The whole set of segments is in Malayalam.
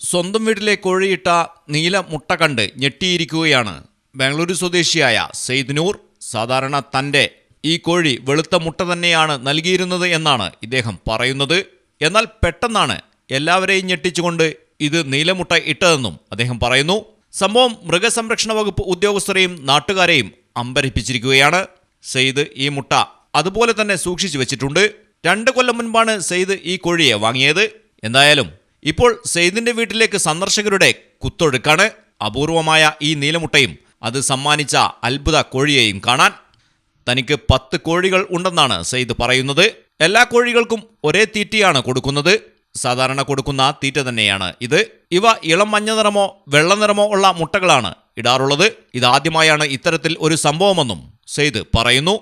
സ്വന്തം വീട്ടിലെ കോഴിയിട്ട നീല മുട്ട കണ്ട് ഞെട്ടിയിരിക്കുകയാണ്. ബാംഗ്ലൂരു സ്വദേശിയായ സെയ്ദ്നൂർ സാധാരണ തന്റെ ഈ കോഴി വെളുത്ത മുട്ട തന്നെയാണ് നൽകിയിരുന്നത് എന്നാണ് ഇദ്ദേഹം പറയുന്നത്. എന്നാൽ പെട്ടെന്നാണ് എല്ലാവരെയും ഞെട്ടിച്ചുകൊണ്ട് ഇത് നീലമുട്ട ഇട്ടതെന്നും അദ്ദേഹം പറയുന്നു. സംഭവം മൃഗസംരക്ഷണ വകുപ്പ് ഉദ്യോഗസ്ഥരെയും നാട്ടുകാരെയും അമ്പരിപ്പിച്ചിരിക്കുകയാണ്. സെയ്ദ് ഈ മുട്ട അതുപോലെ തന്നെ സൂക്ഷിച്ചു വെച്ചിട്ടുണ്ട്. രണ്ട് കൊല്ലം മുൻപാണ് സെയ്ദ് ഈ കോഴിയെ വാങ്ങിയത്. എന്തായാലും ഇപ്പോൾ സെയ്ദിന്റെ വീട്ടിലേക്ക് സന്ദർശകരുടെ കുത്തൊഴുക്കാണ് അപൂർവമായ ഈ നീലമുട്ടയും. അത് സമ്മാനിച്ച അത്ഭുത കോഴിയെയും കാണാൻ തനിക്ക് പത്ത് കോഴികൾ ഉണ്ടെന്നാണ് സെയ്ദ് പറയുന്നത്. എല്ലാ കോഴികൾക്കും ഒരേ തീറ്റയാണ് കൊടുക്കുന്നത്. സാധാരണ കൊടുക്കുന്ന തീറ്റ തന്നെയാണ് ഇത്. ഇവ ഇളം മഞ്ഞ നിറമോ വെള്ള നിറമോ ഉള്ള മുട്ടകളാണ് ഇടാറുള്ളത്. ഇതാദ്യമായാണ് ഇത്തരത്തിൽ ഒരു സംഭവമെന്നും സെയ്ദ് പറയുന്നു.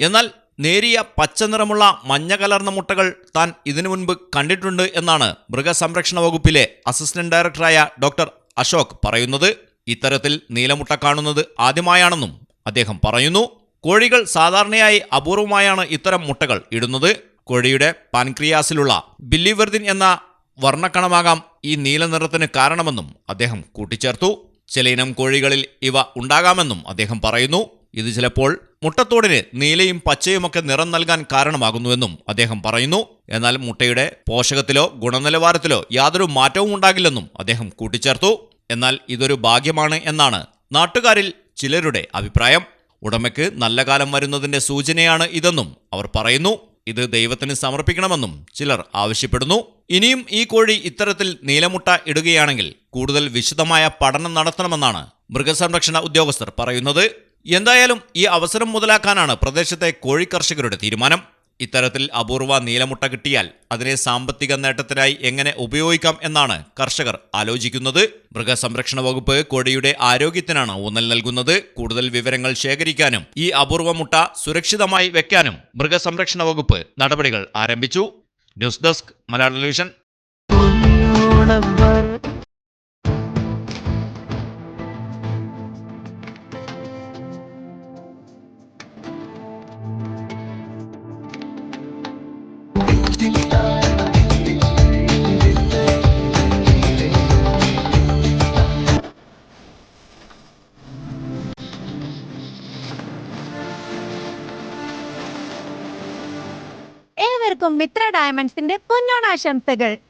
എന്നാൽ നേരിയ പച്ച നിറമുള്ള മഞ്ഞ കലർന്ന മുട്ടകൾ താൻ ഇതിനു മുൻപ് കണ്ടിട്ടുണ്ട് എന്നാണ് മൃഗസംരക്ഷണ വകുപ്പിലെ അസിസ്റ്റന്റ് ഡയറക്ടറായ ഡോക്ടർ അശോക് പറയുന്നത്. ഇത്തരത്തിൽ നീലമുട്ട കാണുന്നത് ആദ്യമായാണെന്നും അദ്ദേഹം പറയുന്നു. കോഴികൾ സാധാരണയായി അപൂർവമായാണ് ഇത്തരം മുട്ടകൾ ഇടുന്നത്. കോഴിയുടെ പാൻക്രിയാസിലുള്ള ബില്ലിവെർദിൻ എന്ന വർണക്കണമാകാം ഈ നീല നിറത്തിന് കാരണമെന്നും അദ്ദേഹം കൂട്ടിച്ചേർത്തു. ചിലയിനം കോഴികളിൽ ഇവ ഉണ്ടാകാമെന്നും അദ്ദേഹം പറയുന്നു. ഇത് ചിലപ്പോൾ മുട്ടത്തോടിന് നീലയും പച്ചയുമൊക്കെ നിറം നൽകാൻ കാരണമാകുന്നുവെന്നും അദ്ദേഹം പറയുന്നു. എന്നാൽ മുട്ടയുടെ പോഷകത്തിലോ ഗുണനിലവാരത്തിലോ യാതൊരു മാറ്റവും ഉണ്ടാകില്ലെന്നും അദ്ദേഹം കൂട്ടിച്ചേർത്തു. എന്നാൽ ഇതൊരു ഭാഗ്യമാണ് എന്നാണ് നാട്ടുകാരിൽ ചിലരുടെ അഭിപ്രായം. ഉടമയ്ക്ക് നല്ല കാലം വരുന്നതിന്റെ സൂചനയാണ് ഇതെന്നും അവർ പറയുന്നു. ഇത് ദൈവത്തിന് സമർപ്പിക്കണമെന്നും ചിലർ ആവശ്യപ്പെടുന്നു. ഇനിയും ഈ കോഴി ഇത്തരത്തിൽ നീലമുട്ട ഇടുകയാണെങ്കിൽ കൂടുതൽ വിശദമായ പഠനം നടത്തണമെന്നാണ് മൃഗസംരക്ഷണ ഉദ്യോഗസ്ഥർ പറയുന്നത്. എന്തായാലും ഈ അവസരം മുതലാക്കാനാണ് പ്രദേശത്തെ കോഴി കർഷകരുടെ തീരുമാനം. ഇത്തരത്തിൽ അപൂർവ നീലമുട്ട കിട്ടിയാൽ അതിനെ സാമ്പത്തിക നേട്ടത്തിനായി എങ്ങനെ ഉപയോഗിക്കാം എന്നാണ് കർഷകർ ആലോചിക്കുന്നത്. മൃഗസംരക്ഷണ വകുപ്പ് കോഴിയുടെ ആരോഗ്യത്തിനാണ് ഊന്നൽ നൽകുന്നത്. കൂടുതൽ വിവരങ്ങൾ ശേഖരിക്കാനും ഈ അപൂർവ മുട്ട സുരക്ഷിതമായി വെക്കാനും മൃഗസംരക്ഷണ വകുപ്പ് നടപടികൾ ആരംഭിച്ചു. News desk Malayala television. ഏവർക്കും മിത്ര ഡയമണ്ട്സിന്റെ പൊന്നോണാശംസകൾ.